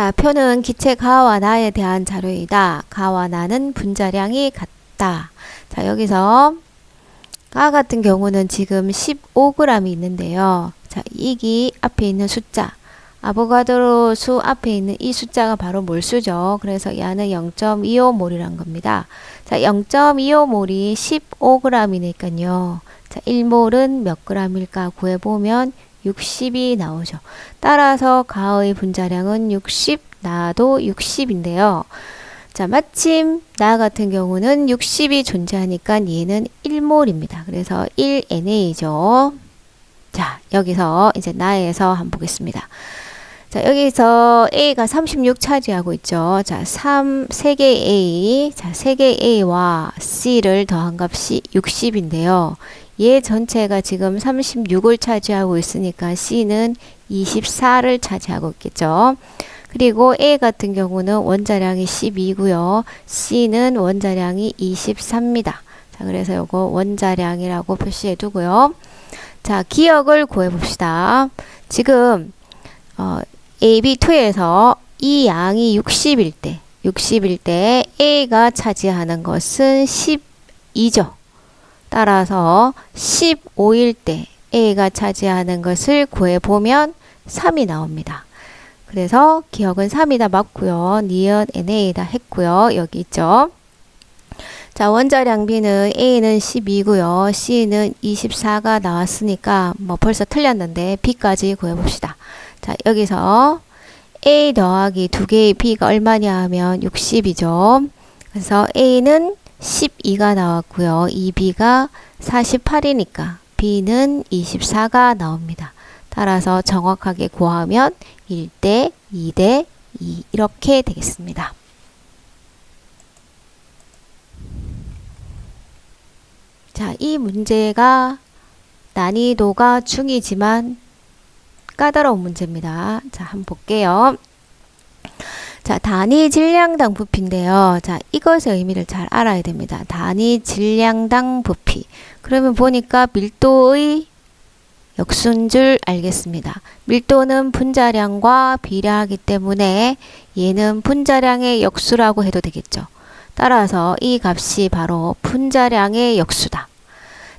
자, 표는 기체 가와 나에 대한 자료이다. 가와 나는 분자량이 같다. 자, 여기서 가 같은 경우는 지금 15g이 있는데요. 자, 이기 앞에 있는 숫자. 아보가드로 수 앞에 있는 이 숫자가 바로 몰수죠. 그래서 얘는 0.25몰이란 겁니다. 자, 0.25몰이 15g이니까요. 자, 1몰은 몇 g일까 구해보면 60이 나오죠. 따라서 가의 분자량은 60, 나도 60인데요. 자, 마침 나 같은 경우는 60이 존재하니까 얘는 1몰입니다. 그래서 1NA죠. 자, 여기서 이제 나에서 한번 보겠습니다. 자, 여기서 A가 36 차지하고 있죠. 자, 3, 3개 A. 자, 3개 A와 C를 더한 값이 60인데요. 얘 전체가 지금 36을 차지하고 있으니까 C는 24를 차지하고 있겠죠. 그리고 A 같은 경우는 원자량이 12고요. C는 원자량이 24입니다. 자, 그래서 요거 원자량이라고 표시해 두고요. 자, 기억을 구해 봅시다. 지금 어, AB2에서 이 양이 60일 때, 60일 때 A가 차지하는 것은 12죠. 따라서 15일 때 A가 차지하는 것을 구해보면 3이 나옵니다. 그래서 기억은 3이다 맞고요. 니은 NA다 했고요. 여기 있죠. 자, 원자량 B는 A는 12고요. C는 24가 나왔으니까 뭐 벌써 틀렸는데 B까지 구해봅시다. 자, 여기서 A 더하기 두 개의 B가 얼마냐 하면 60이죠. 그래서 A는 12가 나왔고요. 이 B가 48이니까 B는 24가 나옵니다. 따라서 정확하게 구하면 1대 2대 2 이렇게 되겠습니다. 자, 이 문제가 난이도가 중이지만 까다로운 문제입니다. 자, 한번 볼게요. 자, 단위 질량당 부피인데요. 자, 이것의 의미를 잘 알아야 됩니다. 단위 질량당 부피. 그러면 보니까 밀도의 역수인 줄 알겠습니다. 밀도는 분자량과 비례하기 때문에 얘는 분자량의 역수라고 해도 되겠죠. 따라서 이 값이 바로 분자량의 역수다.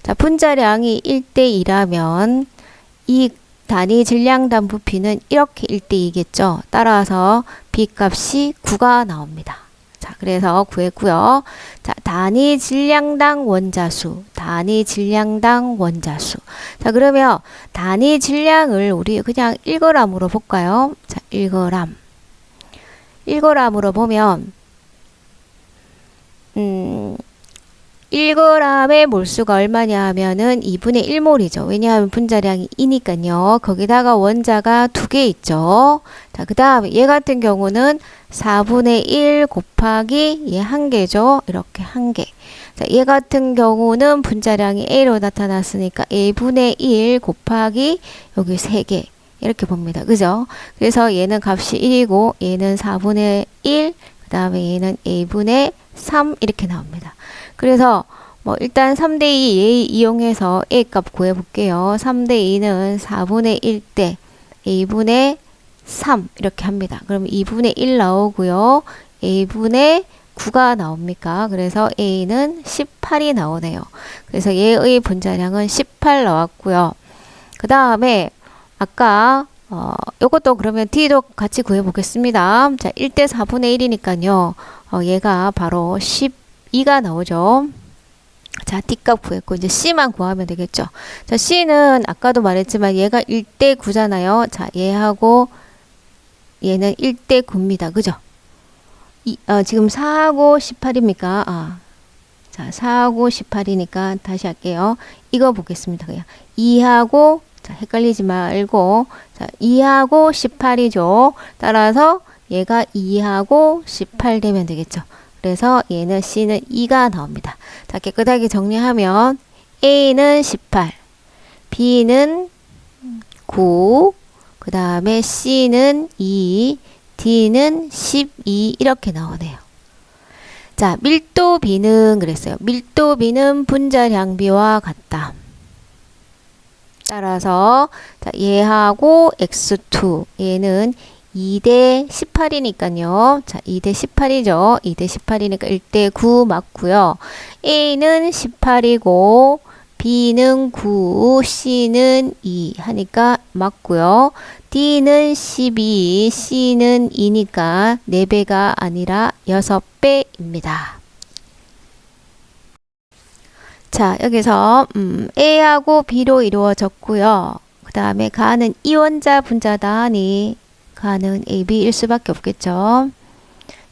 자, 분자량이 1대 2라면 이 단위 질량당 부피는 이렇게 1대2겠죠. 따라서 B 값이 9가 나옵니다. 자, 그래서 구했고요. 자, 단위 질량당 원자수, 단위 질량당 원자수. 자, 그러면 단위 질량을 우리 그냥 1g으로 볼까요? 자, 1g. 1g으로 보면 음, 1g의 몰수가 얼마냐 하면은 2분의 1몰이죠. 왜냐하면 분자량이 2니까요. 거기다가 원자가 두 개 있죠. 자, 그 다음에 얘 같은 경우는 4분의 1 곱하기 얘 한 개죠. 이렇게 한 개. 자, 얘 같은 경우는 분자량이 A로 나타났으니까 A분의 1 곱하기 여기 세 개. 이렇게 봅니다. 그죠? 그래서 얘는 값이 1이고 얘는 4분의 1, 그 다음에 얘는 A분의 3 이렇게 나옵니다. 그래서 뭐 일단 3대 2 A 이용해서 A 값 구해 볼게요. 3대 2는 4분의 1 대 A분의 3 이렇게 합니다. 그럼 2분의 1 나오고요. A분의 9가 나옵니까? 그래서 A는 18이 나오네요. 그래서 얘의 분자량은 18 나왔고요. 그 다음에 아까 어, 요것도 그러면 D도 같이 구해 보겠습니다. 자, 1대 4분의 1이니까요. 어, 얘가 바로 12가 나오죠. 자, D값 구했고, 이제 C만 구하면 되겠죠. 자, C는 아까도 말했지만 얘가 1대 9잖아요. 자, 얘하고 얘는 1대 9입니다. 그죠? 이, 어, 지금 4하고 18입니까? 아, 자, 4하고 18이니까 다시 할게요. 이거 보겠습니다. 그냥 2하고 자, 헷갈리지 말고 자, 2하고 18이죠. 따라서 얘가 2하고 18 되면 되겠죠. 그래서 얘는 C는 2가 나옵니다. 자, 깨끗하게 정리하면 A는 18, B는 9, 그 다음에 C는 2, D는 12 이렇게 나오네요. 자, 밀도 B는 그랬어요. 밀도 B는 분자량 B와 같다. 따라서 자, 얘하고 X2 얘는 2대 18이니까요. 자, 2대 18이죠. 2대 18이니까 1대 9 맞고요. A는 18이고 B는 9, C는 2 하니까 맞고요. D는 12, C는 2니까 4배가 아니라 6배입니다. 자, 여기서 음, A하고 B로 이루어졌고요. 그 다음에 가는 이원자 분자다 하니 가는 AB일 수밖에 없겠죠.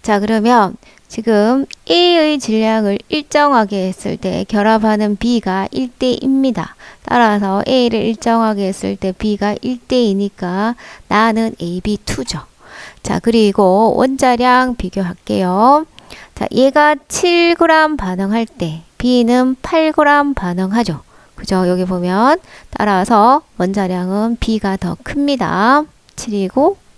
자, 그러면 지금 A의 질량을 일정하게 했을 때 결합하는 B가 1대2입니다. 따라서 A를 일정하게 했을 때 B가 1대2니까 나는 AB2죠. 자, 그리고 원자량 비교할게요. 자, 얘가 7g 반응할 때 B는 8g 반응하죠. 그죠? 여기 보면 따라서 원자량은 B가 더 큽니다. 7이고 8.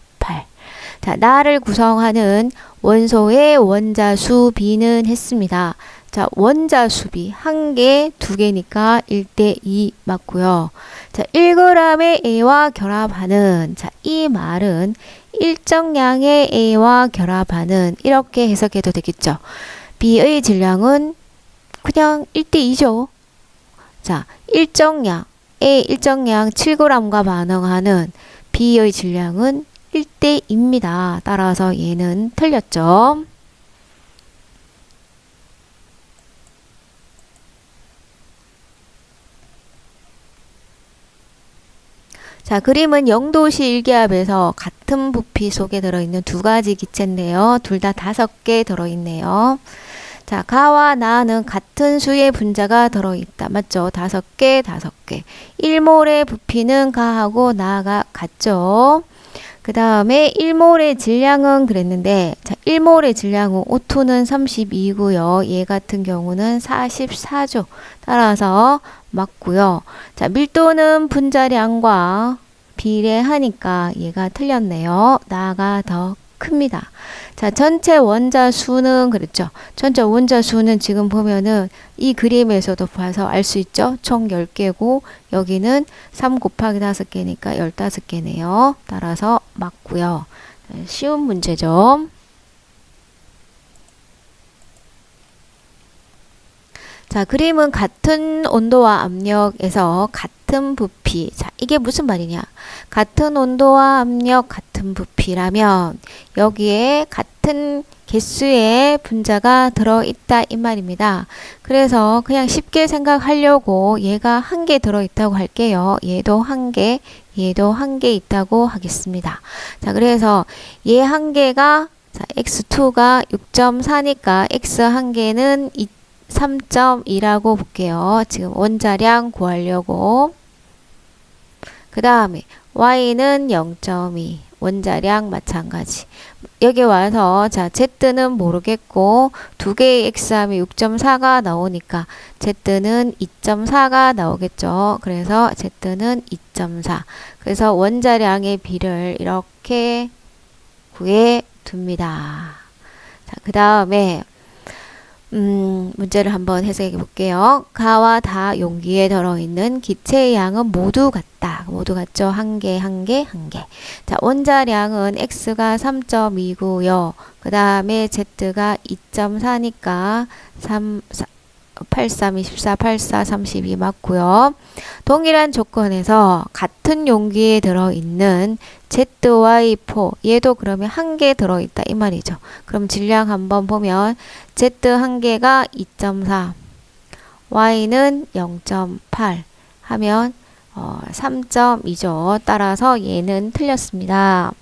자, 나를 구성하는 원소의 원자수 B는 했습니다. 자, 원자수 비 한 개, 두 개니까 1대 2 맞고요. 자, 1g의 A와 결합하는 자, 이 말은 일정량의 A와 결합하는 이렇게 해석해도 되겠죠. B의 질량은 그냥 1대2죠. 자, 일정량 A 일정량 7g과 반응하는 B의 질량은 1대2입니다. 따라서 얘는 틀렸죠. 자, 그림은 영도시 일기압에서 같은 부피 속에 들어있는 두 가지 기체인데요. 둘 다 다섯 개 들어있네요. 자, 가와 나는 같은 수의 분자가 들어있다. 맞죠? 다섯 개, 다섯 개. 1몰의 부피는 가하고 나가 같죠? 그 다음에 1몰의 질량은 그랬는데, 자, 1몰의 질량은 O2는 32고요. 얘 같은 경우는 44죠. 따라서 맞고요. 자, 밀도는 분자량과 비례하니까 얘가 틀렸네요. 나가 더 큽니다. 자, 전체 원자 수는 그랬죠. 전체 원자 수는 지금 보면은 이 그림에서도 봐서 알 수 있죠. 총 10개고 여기는 3 곱하기 5개니까 15개네요. 따라서 맞고요. 쉬운 문제죠. 자, 그림은 같은 온도와 압력에서 같은 부피. 자, 이게 무슨 말이냐? 같은 온도와 압력, 같은 부피라면 여기에 같은 개수의 분자가 들어있다 이 말입니다. 그래서 그냥 쉽게 생각하려고 얘가 한 개 들어있다고 할게요. 얘도 한 개, 얘도 한 개 있다고 하겠습니다. 자, 그래서 얘 한 개가 자, x2가 6.4니까 x 한 개는 2 3.2라고 볼게요. 지금 원자량 구하려고. 그 다음에 y는 0.2 원자량 마찬가지. 여기 와서 자 z는 모르겠고 두 개의 x 하면 6.4가 나오니까 z는 2.4가 나오겠죠. 그래서 z는 2.4. 그래서 원자량의 비를 이렇게 구해 둡니다. 자, 그 다음에 음, 문제를 한번 해석해 볼게요. 가와 다 용기에 들어 있는 기체의 양은 모두 같다. 모두 같죠? 한 개, 한 개, 한 개. 자, 원자량은 X가 3.2고요. 그 다음에 Z가 2.4니까 3, 4, 83, 24, 84, 32 맞고요. 동일한 조건에서 같은 용기에 들어있는 ZY4 얘도 그러면 한 개 들어있다 이 말이죠. 그럼 질량 한번 보면 Z 한 개가 2.4 Y는 0.8 하면 어, 3.2죠. 따라서 얘는 틀렸습니다.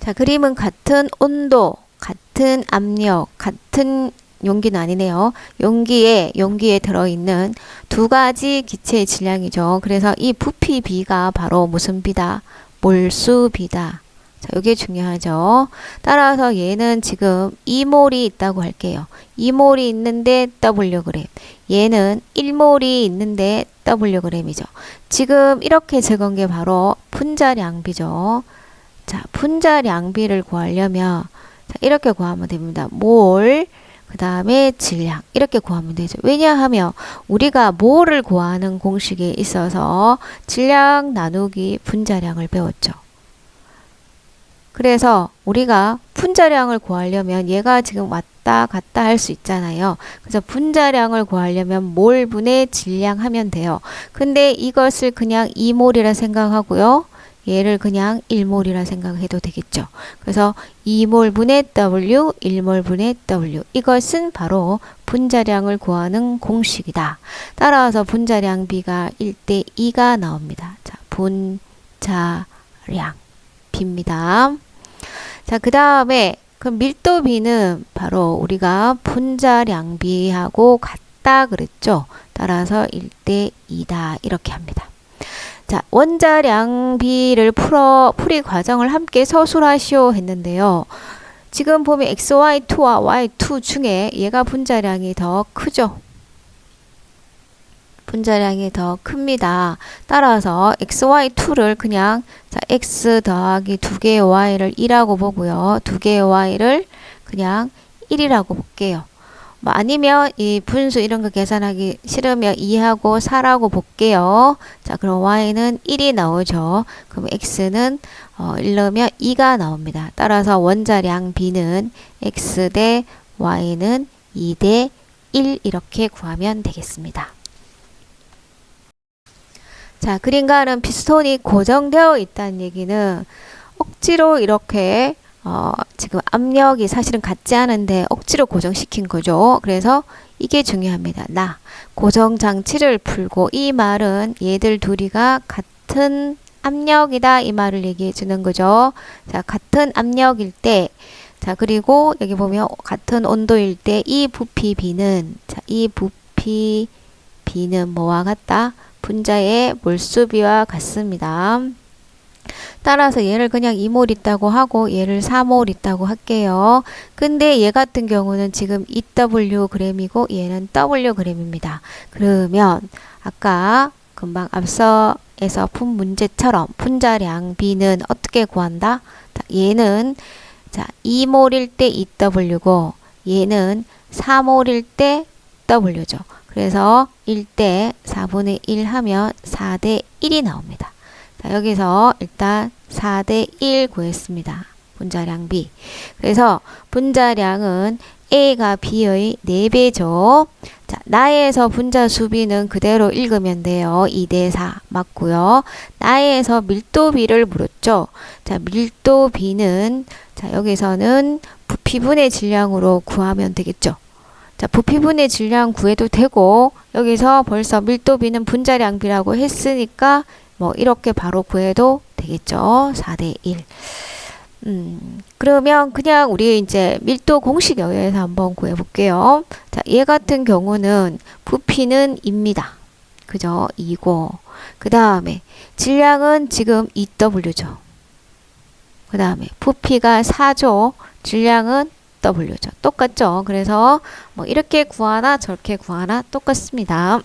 자, 그림은 같은 온도, 같은 압력, 같은 용기는 아니네요. 용기에 용기에 들어있는 두 가지 기체의 질량이죠. 그래서 이 부피 B가 바로 무슨 B다? 몰수 B다. 자, 이게 중요하죠. 따라서 얘는 지금 2몰이 있다고 할게요. 2몰이 있는데 W그램. 얘는 1몰이 있는데 W그램이죠. 지금 이렇게 적은 게 바로 분자량비죠. 자, 분자량비를 구하려면 자, 이렇게 구하면 됩니다. 몰 그 다음에 질량 이렇게 구하면 되죠. 왜냐하면 우리가 뭐를 구하는 공식에 있어서 질량 나누기 분자량을 배웠죠. 그래서 우리가 분자량을 구하려면 얘가 지금 왔다 갔다 할 수 있잖아요. 그래서 분자량을 구하려면 몰분의 질량 하면 돼요. 근데 이것을 그냥 2몰이라 생각하고요. 얘를 그냥 1몰이라 생각해도 되겠죠. 그래서 2몰분의 W, 1몰분의 W. 이것은 바로 분자량을 구하는 공식이다. 따라서 분자량 B가 1대 2가 나옵니다. 자, 분자량 B입니다. 자, 그 다음에 그 밀도 B는 바로 우리가 분자량 B하고 같다 그랬죠. 따라서 1대 2다 이렇게 합니다. 자, 원자량 B를 풀어 풀이 과정을 함께 서술하시오 했는데요. 지금 보면 XY2와 Y2 중에 얘가 분자량이 더 크죠. 분자량이 더 큽니다. 따라서 XY2를 그냥 자, X 더하기 2개의 Y를 2라고 보고요. 2개의 Y를 그냥 1이라고 볼게요. 뭐 아니면 이 분수 이런 거 계산하기 싫으면 2하고 4라고 볼게요. 자, 그럼 y는 1이 나오죠. 그럼 x는 어, 1 넣으면 2가 나옵니다. 따라서 원자량 b는 x 대 y는 2 대 1 이렇게 구하면 되겠습니다. 자, 그림과는 피스톤이 고정되어 있다는 얘기는 억지로 이렇게 어, 지금 압력이 사실은 같지 않은데 억지로 고정시킨 거죠. 그래서 이게 중요합니다. 나 고정 장치를 풀고 이 말은 얘들 둘이가 같은 압력이다 이 말을 얘기해 주는 거죠. 자, 같은 압력일 때 자, 그리고 여기 보면 같은 온도일 때 이 부피 B는 자, 이 부피 B는 뭐와 같다? 분자의 몰수비와 같습니다. 따라서 얘를 그냥 2몰 있다고 하고 얘를 4몰 있다고 할게요. 근데 얘 같은 경우는 지금 2W 그램이고 얘는 W 그램입니다. 그러면 아까 금방 앞서에서 푼 문제처럼 분자량 B는 어떻게 구한다? 얘는 자 2몰일 때 2W고 얘는 4몰일 때 W죠. 그래서 1대 4분의 1 하면 4대 1이 나옵니다. 자, 여기서 일단 4대 1 구했습니다. 분자량 B. 그래서 분자량은 A가 B의 4배죠. 자, 나에서 분자 수비는 그대로 읽으면 돼요. 2대 4 맞고요. 나에서 밀도 B를 물었죠. 자, 밀도 B는 자, 여기서는 부피분의 질량으로 구하면 되겠죠. 자, 부피분의 질량 구해도 되고 여기서 벌써 밀도 B는 분자량 B라고 했으니까 뭐 이렇게 바로 구해도 되겠죠. 4대 1. 음, 그러면 그냥 우리 이제 밀도 공식에 의해서 한번 구해 볼게요. 자, 얘 같은 경우는 부피는 입니다. 그죠? 2고. 그 다음에 질량은 지금 2W죠. 그 다음에 부피가 4죠. 질량은 W죠. 똑같죠? 그래서 뭐 이렇게 구하나 저렇게 구하나 똑같습니다.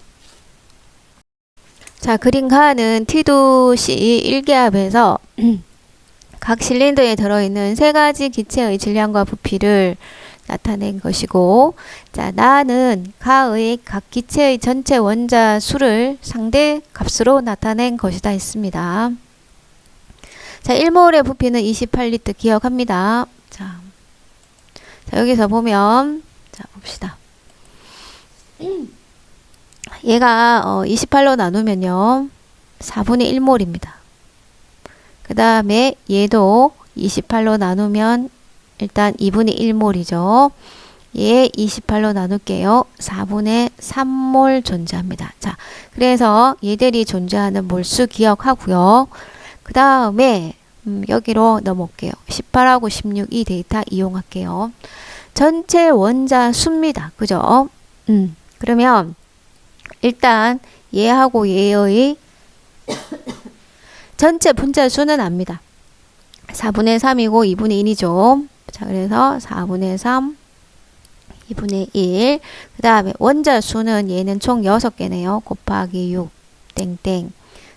자, 그림 가는 T2C 1기압에서 각 실린더에 들어있는 세 가지 기체의 질량과 부피를 나타낸 것이고, 자, 나는 가의 각 기체의 전체 원자 수를 상대 값으로 나타낸 것이다 했습니다. 자, 1몰의 부피는 28리터 기억합니다. 자, 자 여기서 보면, 자, 봅시다. 얘가 어, 28로 나누면요. 4분의 1몰입니다. 그 다음에 얘도 28로 나누면 일단 2분의 1몰이죠. 얘 28로 나눌게요. 4분의 3몰 존재합니다. 자, 그래서 얘들이 존재하는 몰수 기억하고요. 그 다음에 음, 여기로 넘어올게요. 18하고 16 이 데이터 이용할게요. 전체 원자 수입니다. 그죠? 음, 그러면 일단 얘하고 얘의 전체 분자 수는 압니다. 4분의 3이고 2분의 1이죠. 자, 그래서 4분의 3, 2분의 1. 그 다음에 원자 수는 얘는 총 6개네요. 곱하기 6, 땡땡.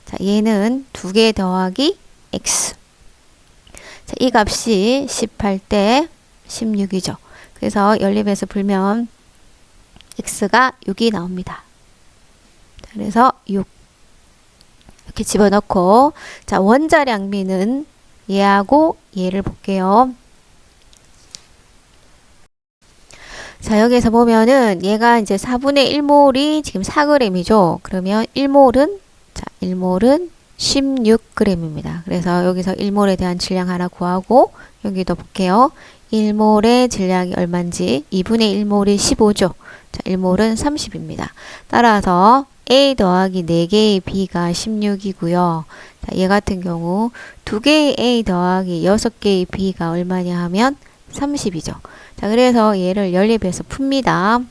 자, 얘는 2개 더하기 x. 자, 이 값이 18대 16이죠. 그래서 연립해서 불면 x가 6이 나옵니다. 그래서 6 이렇게 집어넣고 자 원자량비는 얘하고 얘를 볼게요. 자, 여기서 보면은 얘가 이제 4분의 1몰이 지금 4g이죠. 그러면 1몰은 자, 1몰은 16g입니다. 그래서 여기서 1몰에 대한 질량 하나 구하고 여기도 볼게요. 1몰의 질량이 얼마인지 2분의 1몰이 15죠. 자, 1몰은 30입니다. 따라서 A 더하기 4개의 B가 16이고요. 자, 얘 같은 경우 2개의 A 더하기 6개의 B가 얼마냐 하면 30이죠. 자, 그래서 얘를 연립해서 풉니다.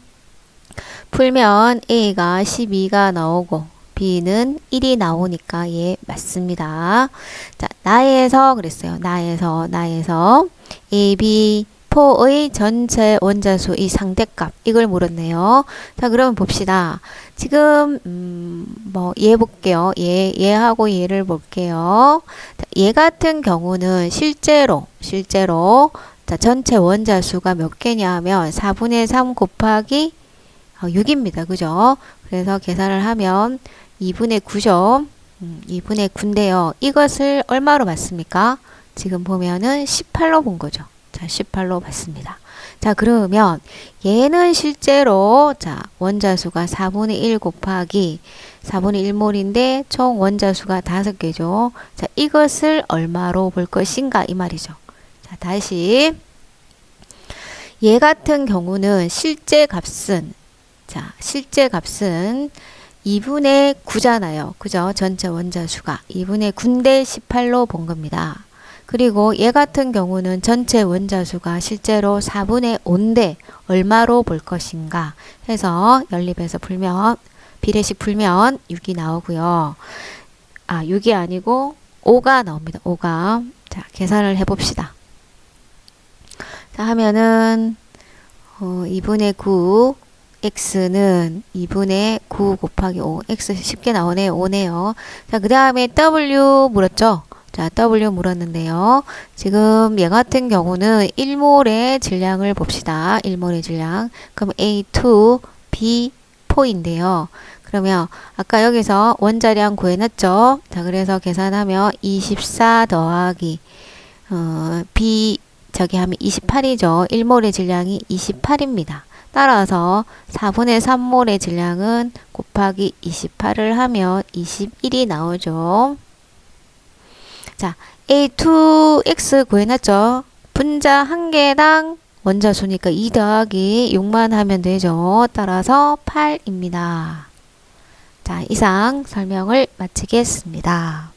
풀면 A가 12가 나오고 B는 1이 나오니까 얘 맞습니다. 자, 나에서 그랬어요. 나에서 나에서 A, B, 4의 전체 원자수 이 상대값 이걸 물었네요. 자, 그러면 봅시다. 지금 음, 뭐얘 볼게요. 얘 얘하고 얘를 볼게요. 자, 얘 같은 경우는 실제로 실제로 자, 전체 원자수가 몇 개냐 하면 4분의 3 곱하기 6입니다. 그죠? 그래서 계산을 하면 2분의 9죠. 음, 2분의 9인데요. 이것을 얼마로 봤습니까? 지금 보면은 18로 본 거죠. 자, 18로 봤습니다. 자, 그러면 얘는 실제로 자, 원자수가 4분의 1 곱하기 4분의 1몰인데 총 원자수가 5개죠. 자, 이것을 얼마로 볼 것인가 이 말이죠. 자, 다시 얘 같은 경우는 실제 값은 자, 실제 값은 2분의 9잖아요. 그죠? 전체 원자수가 2분의 9인데 18로 본 겁니다. 그리고 얘 같은 경우는 전체 원자수가 실제로 4분의 5인데 얼마로 볼 것인가 해서 연립해서 풀면 비례식 풀면 6이 나오고요. 아, 6이 아니고 5가 나옵니다. 5가. 자, 계산을 해 봅시다. 자, 하면은 어, 2분의 9 x는 2분의 9 곱하기 5 x 쉽게 나오네요. 5네요. 자, 그 다음에 w 물었죠? 자, W 물었는데요. 지금 얘 같은 경우는 1몰의 질량을 봅시다. 1몰의 질량. 그럼 A2, B4인데요. 그러면 아까 여기서 원자량 구해놨죠? 자, 그래서 계산하면 24 더하기 어, B 저기 하면 28이죠. 1몰의 질량이 28입니다. 따라서 4분의 3몰의 질량은 곱하기 28을 하면 21이 나오죠. 자, A2X 구해놨죠? 분자 한 개당 원자수니까 2 더하기 6만 하면 되죠. 따라서 8입니다. 자, 이상 설명을 마치겠습니다.